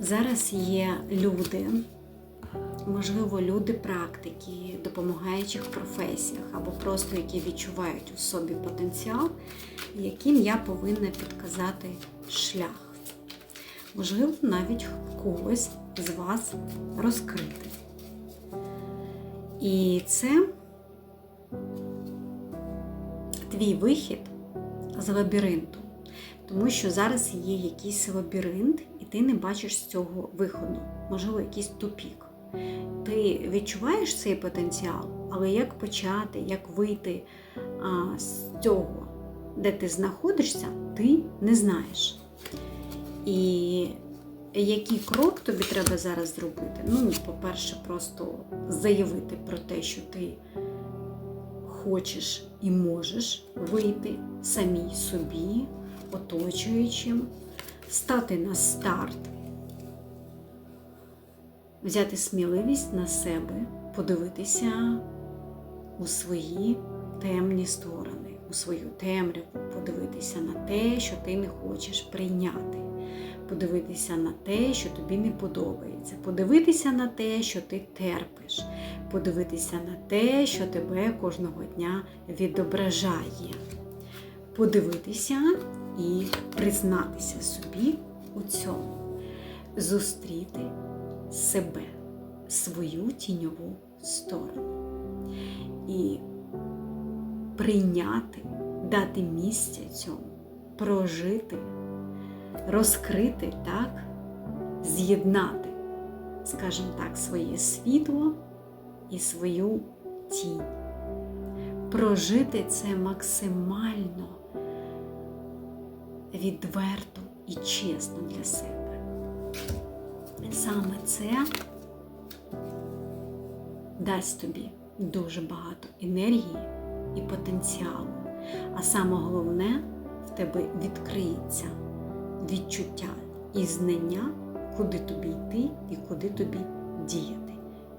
Зараз є люди, можливо, люди практики, допомагаючих професіях, або просто які відчувають у собі потенціал, яким я повинна підказати шлях. Можливо, навіть когось з вас розкрити. І це твій вихід з лабіринту. Тому що зараз є якийсь лабіринт, і ти не бачиш з цього виходу, можливо, якийсь тупік. Ти відчуваєш цей потенціал, але як почати, як вийти а, з цього, де ти знаходишся, ти не знаєш. І який крок тобі треба зараз зробити? Ну, по-перше, просто заявити про те, що ти хочеш і можеш вийти самій собі, оточуючим, стати на старт, взяти сміливість на себе, подивитися у свої темні сторони, у свою темряву, подивитися на те, що ти не хочеш прийняти. Подивитися на те, що тобі не подобається, подивитися на те, що ти терпиш, подивитися на те, що тебе кожного дня відображає, подивитися і признатися собі у цьому, зустріти себе, свою тіньову сторону. І прийняти, дати місце цьому, прожити розкрити, так, з'єднати, скажімо так, своє світло і свою тінь. Прожити це максимально відверто і чесно для себе. Саме це дасть тобі дуже багато енергії і потенціалу. А саме головне, в тебе відкриється відчуття і знання, куди тобі йти і куди тобі діяти.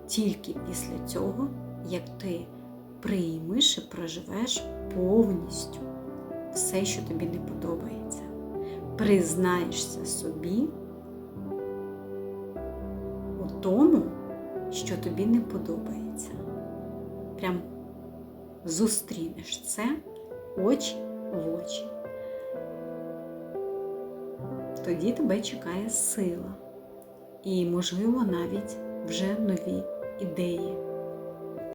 Тільки після цього, як ти приймеш і проживеш повністю все, що тобі не подобається, признаєшся собі у тому, що тобі не подобається. Прям зустрінеш це очі в очі тоді тебе чекає сила і, можливо, навіть вже нові ідеї.